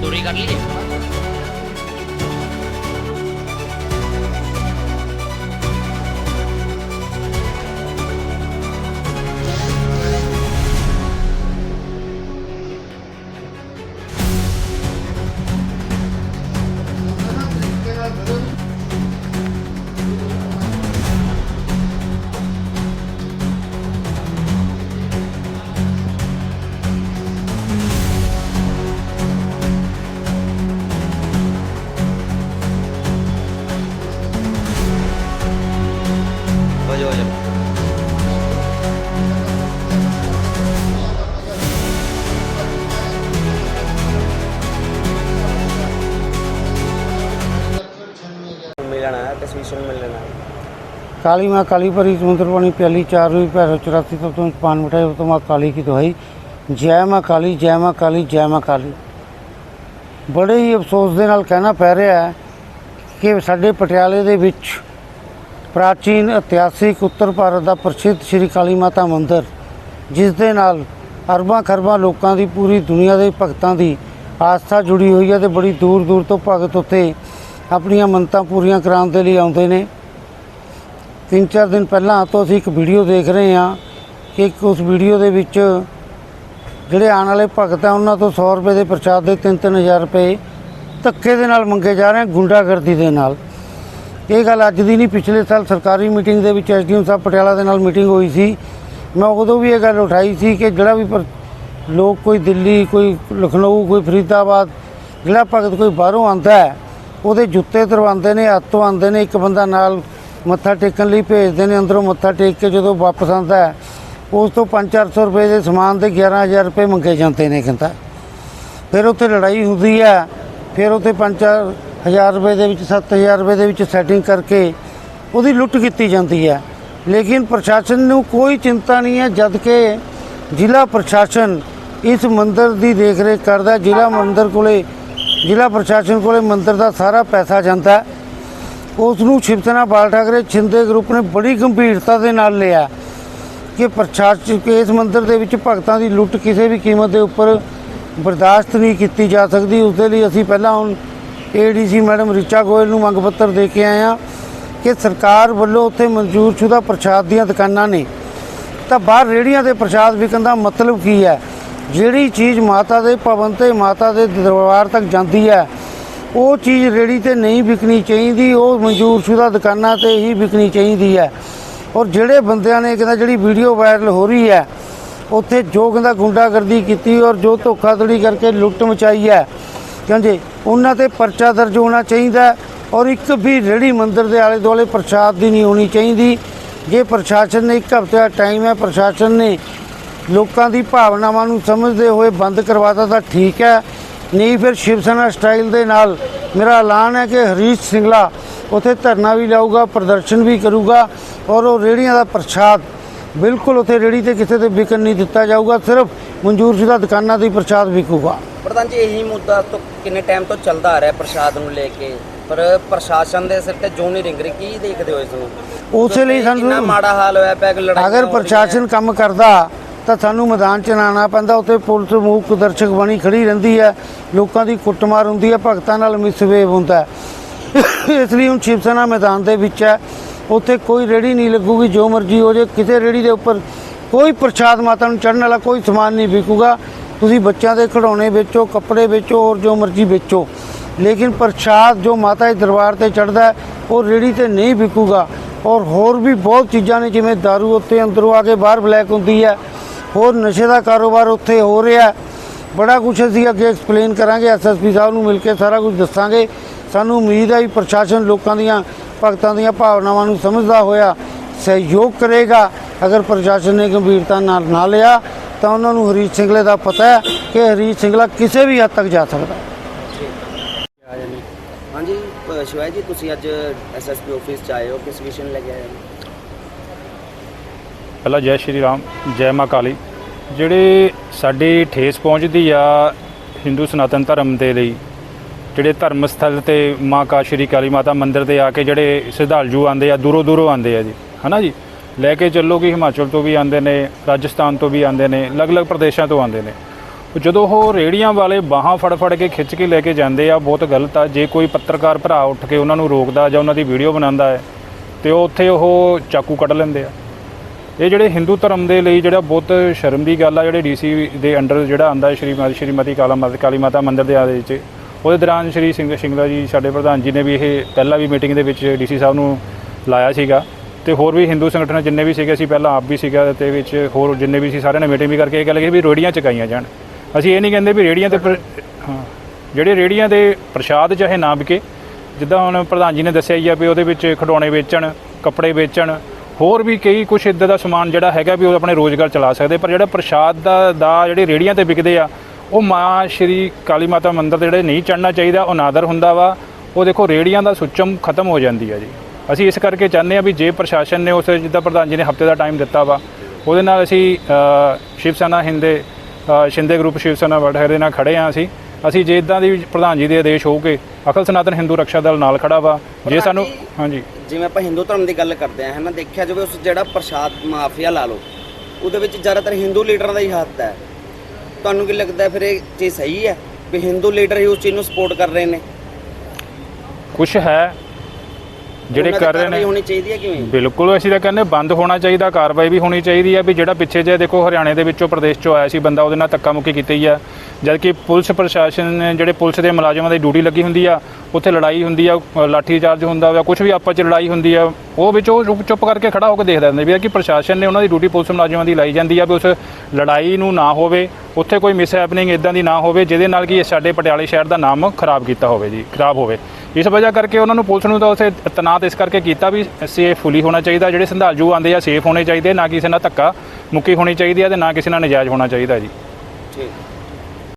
ドリガリですか ਹੈ ਤਸਵੀਰ ਮਿਲਣਾ ਹੈ काली माँ काली परी समुद्र प्याली चार रुई पैर चौरासी तो तुम पान मिठाई तो माँ काली की दुहाई ਜੈ ਮਾਂ ਕਾਲੀ ਜੈ ਮਾਂ ਕਾਲੀ ਜੈ ਮਾਂ ਕਾਲੀ ਬੜੇ ਹੀ ਅਫਸੋਸ ਦੇ ਨਾਲ ਕਹਿਣਾ ਪੈ ਰਿਹਾ ਹੈ ਕਿ ਸਾਡੇ ਪਟਿਆਲੇ ਦੇ ਵਿੱਚ ਪ੍ਰਾਚੀਨ ਇਤਿਹਾਸਿਕ ਉੱਤਰ ਭਾਰਤ ਦਾ ਪ੍ਰਸਿੱਧ ਸ਼੍ਰੀ ਕਾਲੀ ਮਾਤਾ ਮੰਦਿਰ ਜਿਸ ਦੇ ਨਾਲ ਅਰਬਾਂ ਖਰਬਾਂ ਲੋਕਾਂ ਦੀ ਪੂਰੀ ਦੁਨੀਆ ਦੇ ਭਗਤਾਂ ਦੀ ਆਸਥਾ ਜੁੜੀ ਹੋਈ ਹੈ ਤੇ ਬੜੀ ਦੂਰ ਦੂਰ ਤੋਂ ਭਗਤ ਉੱਥੇ ਆਪਣੀਆਂ ਮੰਨਤਾਂ ਪੂਰੀਆਂ ਕਰਾਉਣ ਦੇ ਲਈ ਆਉਂਦੇ ਨੇ। ਤਿੰਨ ਚਾਰ ਦਿਨ ਪਹਿਲਾਂ ਤੋਂ ਅਸੀਂ ਇੱਕ ਵੀਡੀਓ ਦੇਖ ਰਹੇ ਹਾਂ ਕਿ ਇੱਕ ਉਸ ਵੀਡੀਓ ਦੇ ਵਿੱਚ ਜਿਹੜੇ ਆਉਣ ਵਾਲੇ ਭਗਤ ਆ, ਉਹਨਾਂ ਤੋਂ 100 ਰੁਪਏ ਦੇ ਪ੍ਰਸ਼ਾਦ ਦੇ 3-3000 ਰੁਪਏ ਧੱਕੇ ਦੇ ਨਾਲ ਮੰਗੇ ਜਾ ਰਹੇ ਗੁੰਡਾਗਰਦੀ ਦੇ ਨਾਲ। ਇਹ ਗੱਲ ਅੱਜ ਦੀ ਨਹੀਂ, ਪਿਛਲੇ ਸਾਲ ਸਰਕਾਰੀ ਮੀਟਿੰਗ ਦੇ ਵਿੱਚ ਐਸਡੀਐਮ ਸਾਹਿਬ ਪਟਿਆਲਾ ਦੇ ਨਾਲ ਮੀਟਿੰਗ ਹੋਈ ਸੀ। ਮੈਂ ਉਦੋਂ ਵੀ ਇਹ ਗੱਲ ਉਠਾਈ ਸੀ ਕਿ ਜਿਹੜਾ ਵੀ ਲੋਕ ਕੋਈ ਦਿੱਲੀ, ਕੋਈ ਲਖਨਊ, ਕੋਈ ਫਰੀਦਾਬਾਦ, ਜਿਹੜਾ ਭਗਤ ਕੋਈ ਬਾਹਰੋਂ ਆਂਦਾ ਹੈ ਉਹਦੇ ਜੁੱਤੇ ਤਰਵਾਉਂਦੇ ਨੇ, ਹੱਥੋਂ ਆਉਂਦੇ ਨੇ, ਇੱਕ ਬੰਦਾ ਨਾਲ ਮੱਥਾ ਟੇਕਣ ਲਈ ਭੇਜਦੇ ਨੇ, ਅੰਦਰੋਂ ਮੱਥਾ ਟੇਕ ਕੇ ਜਦੋਂ ਵਾਪਸ ਆਉਂਦਾ ਉਸ ਤੋਂ 5-400 ਰੁਪਏ ਦੇ ਸਮਾਨ ਦੇ 11000 ਰੁਪਏ ਮੰਗੇ ਜਾਂਦੇ ਨੇ, ਕਹਿੰਦਾ। ਫਿਰ ਉੱਥੇ ਲੜਾਈ ਹੁੰਦੀ ਹੈ, ਫਿਰ ਉੱਥੇ 5-4000 ਰੁਪਏ ਦੇ ਵਿੱਚ 7000 ਰੁਪਏ ਦੇ ਵਿੱਚ ਸੈਟਿੰਗ ਕਰਕੇ ਉਹਦੀ ਲੁੱਟ ਕੀਤੀ ਜਾਂਦੀ ਹੈ। ਲੇਕਿਨ ਪ੍ਰਸ਼ਾਸਨ ਨੂੰ ਕੋਈ ਚਿੰਤਾ ਨਹੀਂ ਹੈ, ਜਦ ਕਿ ਜ਼ਿਲ੍ਹਾ ਪ੍ਰਸ਼ਾਸਨ ਇਸ ਮੰਦਿਰ ਦੀ ਦੇਖਰੇਖ ਕਰਦਾ ਜ਼ਿਲ੍ਹਾ ਮੰਦਿਰ ਕੋਲੇ ਜ਼ਿਲ੍ਹਾ ਪ੍ਰਸ਼ਾਸਨ ਕੋਲੇ ਮੰਦਰ ਦਾ ਸਾਰਾ ਪੈਸਾ ਜਾਂਦਾ ਹੈ। ਉਸ ਨੂੰ ਸ਼ਿਵ ਸੈਨਾ ਬਾਲ ਠਾਕਰੇ ਛਿੰਦੇ ਗਰੁੱਪ ਨੇ ਬੜੀ ਗੰਭੀਰਤਾ ਦੇ ਨਾਲ ਲਿਆ ਕਿ ਪ੍ਰਸ਼ਾਸਨ ਇਸ ਮੰਦਰ ਦੇ ਵਿੱਚ ਭਗਤਾਂ ਦੀ ਲੁੱਟ ਕਿਸੇ ਵੀ ਕੀਮਤ ਦੇ ਉੱਪਰ ਬਰਦਾਸ਼ਤ ਨਹੀਂ ਕੀਤੀ ਜਾ ਸਕਦੀ। ਉਸ ਦੇ ਲਈ ਅਸੀਂ ਪਹਿਲਾਂ ਹੁਣ ਏਡੀਸੀ ਮੈਡਮ ਰਿਚਾ ਗੋਇਲ ਨੂੰ ਮੰਗ ਪੱਤਰ ਦੇ ਕੇ ਆਏ ਹਾਂ ਕਿ ਸਰਕਾਰ ਵੱਲੋਂ ਉੱਥੇ ਮਨਜ਼ੂਰ ਸ਼ੁਦਾ ਪ੍ਰਸ਼ਾਦ ਦੀਆਂ ਦੁਕਾਨਾਂ ਨੇ। ਤਾਂ ਬਾਹਰ ਰੇੜੀਆਂ ਦੇ ਪ੍ਰਸ਼ਾਦ ਵਿਕਣ ਦਾ ਮਤਲਬ ਕੀ ਹੈ? ਜਿਹੜੀ ਚੀਜ਼ ਮਾਤਾ ਦੇ ਭਵਨ ਤੇ ਮਾਤਾ ਦੇ ਦਰਬਾਰ ਤੱਕ ਜਾਂਦੀ ਹੈ, ਉਹ ਚੀਜ਼ ਰੇੜੀ ਤੇ ਨਹੀਂ ਵਿਕਣੀ ਚਾਹੀਦੀ, ਉਹ ਮਨਜ਼ੂਰਸ਼ੁਦਾ ਦੁਕਾਨਾਂ ਤੇ ਹੀ ਵਿਕਣੀ ਚਾਹੀਦੀ ਹੈ। ਔਰ ਜਿਹੜੇ ਬੰਦਿਆਂ ਨੇ ਕਹਿੰਦਾ ਜਿਹੜੀ ਵੀਡੀਓ ਵਾਇਰਲ ਹੋ ਰਹੀ ਹੈ, ਉੱਥੇ ਜੋ ਕਹਿੰਦਾ ਗੁੰਡਾਗਰਦੀ ਕੀਤੀ ਔਰ ਜੋ ਧੋਖਾਧੜੀ ਕਰਕੇ ਲੁੱਟ ਮਚਾਈ ਹੈ, ਕਹਿੰਦੇ ਉਹਨਾਂ ਤੇ ਪਰਚਾ ਦਰਜ ਹੋਣਾ ਚਾਹੀਦਾ ਔਰ ਇੱਕ ਵੀ ਰੇੜੀ ਮੰਦਰ ਦੇ ਆਲੇ ਦੁਆਲੇ ਪ੍ਰਸ਼ਾਦ ਦੀ ਨਹੀਂ ਹੋਣੀ ਚਾਹੀਦੀ। ਜੇ ਪ੍ਰਸ਼ਾਸਨ ਨੇ ਇੱਕ ਹਫ਼ਤੇ ਦਾ ਟਾਈਮ ਹੈ, ਪ੍ਰਸ਼ਾਸਨ ਨੇ ਲੋਕਾਂ ਦੀ ਭਾਵਨਾਵਾਂ ਨੂੰ ਸਮਝਦੇ ਹੋਏ ਬੰਦ ਕਰਵਾਤਾ ਤਾਂ ਠੀਕ ਹੈ। ਨਹੀਂ ਫਿਰ ਸ਼ਿਵ ਸੈਨਾ ਸਟਾਈਲ ਦੇ ਨਾਲ ਮੇਰਾ ਐਲਾਨ ਹੈ ਕਿ ਹਰੀਸ਼ ਸਿੰਗਲਾ ਉੱਥੇ ਧਰਨਾ ਵੀ ਲਾਊਗਾ ਪ੍ਰਦਰਸ਼ਨ ਵੀ ਕਰੂਗਾ ਔਰ ਉਹ ਰੇੜੀਆਂ ਦਾ ਪ੍ਰਸ਼ਾਦ ਬਿਲਕੁਲ ਉੱਥੇ ਰੇੜੀ ਤੇ ਕਿਸੇ ਤੇ ਵਿਕਣ ਨਹੀਂ ਦਿੱਤਾ ਜਾਊਗਾ ਸਿਰਫ ਮਨਜ਼ੂਰਸ਼ੁਦਾ ਦੁਕਾਨਾਂ ਦੀ ਪ੍ਰਸ਼ਾਦ ਵਿਕੂਗਾ। ਪ੍ਰਧਾਨ ਜੀ ਇਹੀ ਮੁੱਦਾ ਤੋਂ ਕਿੰਨੇ ਟਾਈਮ ਤੋਂ ਚੱਲਦਾ ਆ ਰਿਹਾ ਪ੍ਰਸ਼ਾਦ ਨੂੰ ਲੈ ਕੇ? ਪਰ ਪ੍ਰਸ਼ਾਸਨ ਦੇ ਸਿਰ ਤੇ ਜੋ ਨਹੀਂ ਰਿੰਗ ਰਹੀ ਕੀ ਦੇਖਦੇ ਹੋ ਇਸ ਨੂੰ? ਉਸੇ ਲਈ ਸਾਨੂੰ ਮਾੜਾ ਹਾਲ ਹੋਇਆ ਪਿਆ ਕਿ ਲੜਾਈ ਅਗਰ ਪ੍ਰਸ਼ਾਸਨ ਕੰਮ ਕਰਦਾ ਤਾਂ ਸਾਨੂੰ ਮੈਦਾਨ ਚ ਆਉਣਾ ਪੈਂਦਾ, ਉੱਥੇ ਪੁਲਿਸ ਮੂਕ ਦਰਸ਼ਕ ਬਣੀ ਖੜੀ ਰਹਿੰਦੀ ਹੈ। ਲੋਕਾਂ ਦੀ ਕੁੱਟਮਾਰ ਹੁੰਦੀ ਹੈ, ਭਗਤਾਂ ਨਾਲ ਮਿਸਵੇਵ ਹੁੰਦਾ ਇਸ ਲਈ ਹੁਣ ਸ਼ਿਵ ਸੈਨਾ ਮੈਦਾਨ ਦੇ ਵਿੱਚ ਹੈ। ਉੱਥੇ ਕੋਈ ਰੇੜੀ ਨਹੀਂ ਲੱਗੂਗੀ, ਜੋ ਮਰਜ਼ੀ ਹੋ ਜੇ, ਕਿਸੇ ਰੇੜੀ ਦੇ ਉੱਪਰ ਕੋਈ ਪ੍ਰਸ਼ਾਦ ਮਾਤਾ ਨੂੰ ਚੜਨ ਵਾਲਾ ਕੋਈ ਸਮਾਨ ਨਹੀਂ ਵਿਕੂਗਾ। ਤੁਸੀਂ ਬੱਚਿਆਂ ਦੇ ਖਿਡੌਣੇ ਵੇਚੋ, ਕੱਪੜੇ ਵੇਚੋ ਔਰ ਜੋ ਮਰਜ਼ੀ ਵੇਚੋ। ਲੇਕਿਨ ਪ੍ਰਸ਼ਾਦ ਜੋ ਮਾਤਾ ਦੇ ਦਰਬਾਰ ਤੇ ਚੜਦਾ ਉਹ ਰੇੜੀ ਤੇ ਨਹੀਂ ਵਿਕੂਗਾ। ਔਰ ਹੋਰ ਵੀ ਬਹੁਤ ਚੀਜ਼ਾਂ ਨੇ, ਜਿਵੇਂ दारू ਉੱਤੇ ਅੰਦਰੋਂ ਆ ਕੇ ਬਾਹਰ ਬਲੈਕ ਹੁੰਦੀ ਹੈ। ਹੋਰ ਨਸ਼ੇ ਦਾ ਕਾਰੋਬਾਰ ਉੱਥੇ ਹੋ ਰਿਹਾ ਬੜਾ ਕੁਝ ਅਸੀਂ ਅੱਗੇ ਐਕਸਪਲੇਨ ਕਰਾਂਗੇ। ਐਸਐਸਪੀ ਸਾਹਿਬ ਨੂੰ ਮਿਲ ਕੇ ਸਾਰਾ ਕੁਝ ਦੱਸਾਂਗੇ। ਸਾਨੂੰ ਉਮੀਦ ਹੈ ਵੀ ਪ੍ਰਸ਼ਾਸਨ ਲੋਕਾਂ ਦੀਆਂ, ਭਗਤਾਂ ਦੀਆਂ ਭਾਵਨਾਵਾਂ ਨੂੰ ਸਮਝਦਾ ਹੋਇਆ ਸਹਿਯੋਗ ਕਰੇਗਾ। ਅਗਰ ਪ੍ਰਸ਼ਾਸਨ ਨੇ ਗੰਭੀਰਤਾ ਨਾਲ ਨਾ ਲਿਆ, ਤਾਂ ਉਹਨਾਂ ਨੂੰ ਹਰੀਸ਼ ਸਿੰਘਲੇ ਦਾ ਪਤਾ ਹੈ ਕਿ ਹਰੀਸ਼ ਸਿੰਘਲਾ ਕਿਸੇ ਵੀ ਹੱਦ ਤੱਕ ਜਾ ਸਕਦਾ। ਹਾਂਜੀ ਸ਼ਿਵਾਜੀ ਤੁਸੀਂ ਅੱਜ ਐਸਐਸਪੀ ਆਫਿਸ ਚ ਆਏ ਹੋ। ਕਿਸ ਵਿਸ਼ੇ ਨੂੰ ਲੈ ਕੇ ਆਏ ਹੋ? ਪਹਿਲਾਂ ਜੈ ਸ਼੍ਰੀ ਰਾਮ, ਜੈ ਮਾਂ ਕਾਲੀ। ਜਿਹੜੇ ਸਾਡੀ ਠੇਸ ਪਹੁੰਚਦੀ ਆ ਹਿੰਦੂ ਸਨਾਤਨ ਧਰਮ ਦੇ ਲਈ, ਜਿਹੜੇ ਧਰਮ ਸਥਲ ਤੇ ਮਾਂ ਕਾ ਸ਼੍ਰੀ ਕਾਲੀ ਮਾਤਾ ਮੰਦਿਰ 'ਤੇ ਆ ਕੇ ਜਿਹੜੇ ਸ਼ਰਧਾਲੂ ਆਉਂਦੇ ਆ, ਦੂਰੋਂ ਦੂਰੋਂ ਆਉਂਦੇ ਆ ਜੀ, ਹਨਾ ਜੀ? ਲੈ ਕੇ ਚੱਲੋ ਕਿ ਹਿਮਾਚਲ ਤੋਂ ਵੀ ਆਉਂਦੇ ਨੇ, ਰਾਜਸਥਾਨ ਤੋਂ ਵੀ ਆਉਂਦੇ ਨੇ, ਅਲੱਗ-ਅਲੱਗ ਪ੍ਰਦੇਸ਼ਾਂ ਤੋਂ ਆਉਂਦੇ ਨੇ। ਜਦੋਂ ਉਹ ਰੇੜੀਆਂ ਵਾਲੇ ਬਾਹਾਂ ਫੜ ਫੜ ਕੇ ਖਿੱਚ ਕੇ ਲੈ ਕੇ ਜਾਂਦੇ ਆ, ਬਹੁਤ ਗਲਤ ਆ। ਜੇ ਕੋਈ ਪੱਤਰਕਾਰ ਭਰਾ ਉੱਠ ਕੇ ਉਹਨਾਂ ਨੂੰ ਰੋਕਦਾ ਜਾਂ ਉਹਨਾਂ ਦੀ ਵੀਡੀਓ ਬਣਾਉਂਦਾ ਹੈ, ਤੇ ਉਹ ਉੱਥੇ ਉਹ ਚਾਕੂ ਕੱਢ ਲੈਂਦੇ ਆ। ਇਹ ਜਿਹੜੇ ਹਿੰਦੂ ਧਰਮ ਦੇ ਲਈ ਜਿਹੜਾ ਬਹੁਤ ਸ਼ਰਮ ਦੀ ਗੱਲ ਆ, ਜਿਹੜੇ ਡੀਸੀ ਦੇ ਅੰਡਰ ਜਿਹੜਾ ਆਂਦਾ ਸ਼੍ਰੀਮਤੀ ਸ਼੍ਰੀਮਤੀ ਕਾਲਾ ਮਾਤਾ, ਕਾਲੀ ਮਾਤਾ ਮੰਦਿਰ ਦੇ ਆਦੇ ਵਿੱਚ, ਉਹਦੇ ਦੌਰਾਨ ਸ਼੍ਰੀ ਸਿੰਘ ਸ਼ਿੰਗਲਾ ਜੀ, ਸਾਡੇ ਪ੍ਰਧਾਨ ਜੀ ਨੇ ਵੀ ਇਹ ਪਹਿਲਾਂ ਵੀ ਮੀਟਿੰਗ ਦੇ ਵਿੱਚ ਡੀਸੀ ਸਾਹਿਬ ਨੂੰ ਲਾਇਆ ਸੀਗਾ। ਤੇ ਹੋਰ ਵੀ ਹਿੰਦੂ ਸੰਗਠਨ ਜਿੰਨੇ ਵੀ ਸੀਗੇ, ਅਸੀਂ ਪਹਿਲਾਂ ਆਪ ਵੀ ਸੀਗਾ, ਤੇ ਵਿੱਚ ਹੋਰ ਜਿੰਨੇ ਵੀ ਸੀ, ਸਾਰਿਆਂ ਨੇ ਮੀਟਿੰਗ ਵੀ ਕਰਕੇ ਇਹ ਗੱਲ ਕਹੀ ਵੀ ਰੇੜੀਆਂ ਚਕਾਈਆਂ ਜਾਣ। ਅਸੀਂ ਇਹ ਨਹੀਂ ਕਹਿੰਦੇ ਵੀ ਰੇੜੀਆਂ ਤੇ ਪਰ- ਹਾਂ, ਜਿਹੜੇ ਰੇੜੀਆਂ ਦੇ ਪ੍ਰਸ਼ਾਦ ਚਾਹੇ ਨਾ ਵਿਕੇ, ਜਿੱਦਾਂ ਹੁਣ ਪ੍ਰਧਾਨ ਜੀ ਨੇ ਦੱਸਿਆ ਹੀ ਆ ਵੀ ਉਹਦੇ ਵਿੱਚ ਖਿਡੌਣੇ ਵੇਚਣ, ਕੱਪੜੇ ਵੇਚਣ ਹੋਰ ਵੀ ਕਈ ਕੁਝ ਇੱਦਾਂ ਦਾ ਸਮਾਨ ਜਿਹੜਾ ਹੈਗਾ ਵੀ ਉਹ ਆਪਣੇ ਰੋਜ਼ਗਾਰ ਚਲਾ ਸਕਦੇ ਪਰ ਜਿਹੜਾ ਪ੍ਰਸ਼ਾਦ ਦਾ ਦਾ ਜਿਹੜੇ ਰੇੜੀਆਂ ਤੇ ਵਿਕਦੇ ਆ ਉਹ ਮਾਂ ਸ਼੍ਰੀ ਕਾਲੀ ਮਾਤਾ ਮੰਦਿਰ ਦੇ ਜਿਹੜੇ ਨਹੀਂ ਚੜਨਾ ਚਾਹੀਦਾ ਉਹ ਨਾਦਰ ਹੁੰਦਾ ਵਾ। ਉਹ ਦੇਖੋ ਰੇੜੀਆਂ ਦਾ ਸੁੱਚਮ ਖਤਮ ਹੋ ਜਾਂਦੀ ਆ ਜੀ। ਅਸੀਂ ਇਸ ਕਰਕੇ ਚਾਹੁੰਦੇ ਆ ਵੀ ਜੇ ਪ੍ਰਸ਼ਾਸਨ ਨੇ ਉਸ ਜਿੱਦਾਂ ਪ੍ਰਧਾਨ ਜੀ ਨੇ ਹਫ਼ਤੇ ਦਾ ਟਾਈਮ ਦਿੱਤਾ ਵਾ ਉਹਦੇ ਨਾਲ ਅਸੀਂ ਸ਼ਿਵ ਸੈਨਾ ਹਿੰਦੇ ਸ਼ਿੰਦੇ ਗਰੁੱਪ ਸ਼ਿਵ ਸੈਨਾ ਵਡਹਰ ਦੇ ਨਾਲ ਖੜੇ ਆ ਅਸੀਂ। ਅਸੀਂ ਜੇ ਇਦਾਂ ਦੀ ਪ੍ਰਧਾਨ ਜੀ ਦੇ ਆਦੇਸ਼ ਹੋਊਗੇ ਅਕਲ ਸਨਾਤਨ ਹਿੰਦੂ ਰੱਖਿਆ ਦਲ ਨਾਲ ਖੜਾ ਵਾ। ਜੇ ਸਾਨੂੰ ਹਾਂਜੀ। ਜਿਵੇਂ ਆਪਾਂ ਹਿੰਦੂ ਧਰਮ ਦੀ ਗੱਲ ਕਰਦੇ ਆ ਹਨਾ, ਦੇਖਿਆ ਜਾਵੇ ਉਸ ਜਿਹੜਾ ਪ੍ਰਸ਼ਾਦ ਮਾਫੀਆ ਲਾ ਲਓ, ਉਹਦੇ ਵਿੱਚ ਜ਼ਿਆਦਾਤਰ ਹਿੰਦੂ ਲੀਡਰਾਂ ਦਾ ਹੀ ਹੱਥ ਹੈ। ਤੁਹਾਨੂੰ ਕੀ ਲੱਗਦਾ ਫਿਰ ਇਹ ਚੀਜ਼ ਸਹੀ ਹੈ ਵੀ ਹਿੰਦੂ ਲੀਡਰ ਹੀ ਉਸ ਚੀਜ਼ ਨੂੰ ਸਪੋਰਟ ਕਰ ਰਹੇ ਨੇ? ਕੁਝ ਹੈ ਜਿਹੜੇ ਕਰ ਰਹੇ ਨੇ ਹੋਣੀ ਚਾਹੀਦੀ ਹੈ ਕਿਵੇਂ? ਬਿਲਕੁਲ ਅਸੀਂ ਤਾਂ ਕਹਿੰਦੇ ਬੰਦ ਹੋਣਾ ਚਾਹੀਦਾ ਕਾਰਵਾਈ ਵੀ ਹੋਣੀ ਚਾਹੀਦੀ ਹੈ ਵੀ ਜਿਹੜਾ ਪਿੱਛੇ ਜੇ ਦੇਖੋ ਹਰਿਆਣੇ ਦੇ ਵਿੱਚੋਂ ਪ੍ਰਦੇਸ਼ ਚੋਂ ਆਇਆ ਸੀ ਬੰਦਾ ਉਹਦੇ ਨਾਲ ਧੱਕਾ ਮੁੱਕੀ ਕੀਤੀ ਆ। ਜਦ ਕਿ ਪੁਲਿਸ ਪ੍ਰਸ਼ਾਸਨ ਨੇ ਜਿਹੜੇ ਪੁਲਿਸ ਦੇ ਮੁਲਾਜ਼ਮਾਂ ਦੀ ਡਿਊਟੀ ਲੱਗੀ ਹੁੰਦੀ ਆ ਉੱਥੇ ਲੜਾਈ ਹੁੰਦੀ ਆ ਲਾਠੀ ਚਾਰਜ ਹੁੰਦਾ ਵਾ ਕੁਝ ਵੀ ਆਪਸ ਚ ਲੜਾਈ ਹੁੰਦੀ ਆ ਉਹ ਵਿੱਚ ਉਹ ਚੁੱਪ- ਚੁੱਪ ਕਰਕੇ ਖੜਾ ਹੋ ਕੇ ਦੇਖਦਾ ਹੁੰਦਾ ਵੀ ਇਹ ਕਿ ਪ੍ਰਸ਼ਾਸਨ ਨੇ ਉਹਨਾਂ ਦੀ ਡਿਊਟੀ ਪੁਲਿਸ ਮੁਲਾਜ਼ਮਾਂ ਦੀ ਲਾਈ ਜਾਂਦੀ ਆ ਵੀ ਉਸ ਲੜਾਈ ਨੂੰ ਨਾ ਹੋਵੇ ਉੱਥੇ ਕੋਈ ਮਿਸ ਹੈਪਨਿੰਗ ਇਦਾਂ ਦੀ ਨਾ ਹੋਵੇ ਜਿਹਦੇ ਨਾਲ ਕਿ ਸਾਡੇ ਪਟਿਆਲੇ ਸ਼ਹਿਰ ਦਾ ਨਾਮ ਖਰਾਬ ਕੀਤਾ ਹੋਵੇ ਜੀ ਖਰਾਬ ਹੋਵੇ। ਇਸ ਵਜ੍ਹਾ ਕਰਕੇ ਉਹਨਾਂ ਨੂੰ ਪੁਲਿਸ ਨੂੰ ਤਾਂ ਉਸੇ ਤਨਾਤ ਇਸ ਕਰਕੇ ਕੀਤਾ ਵੀ ਸੇਫ ਹੋਣਾ ਚਾਹੀਦਾ, ਜਿਹੜੇ ਸੰਧਾਜੂ ਆਉਂਦੇ ਆ ਸੇਫ ਹੋਣੇ ਚਾਹੀਦੇ, ਨਾ ਕਿਸੇ ਨਾਲ ਧੱਕਾ ਮੁੱਕੀ ਹੋਣੀ ਚਾਹੀਦੀ ਹੈ ਤੇ ਨਾ ਕਿਸੇ ਨਾਲ ਨਜਾਇਜ਼ ਹੋਣਾ ਚਾਹੀਦਾ ਜੀ। ਠੀਕ।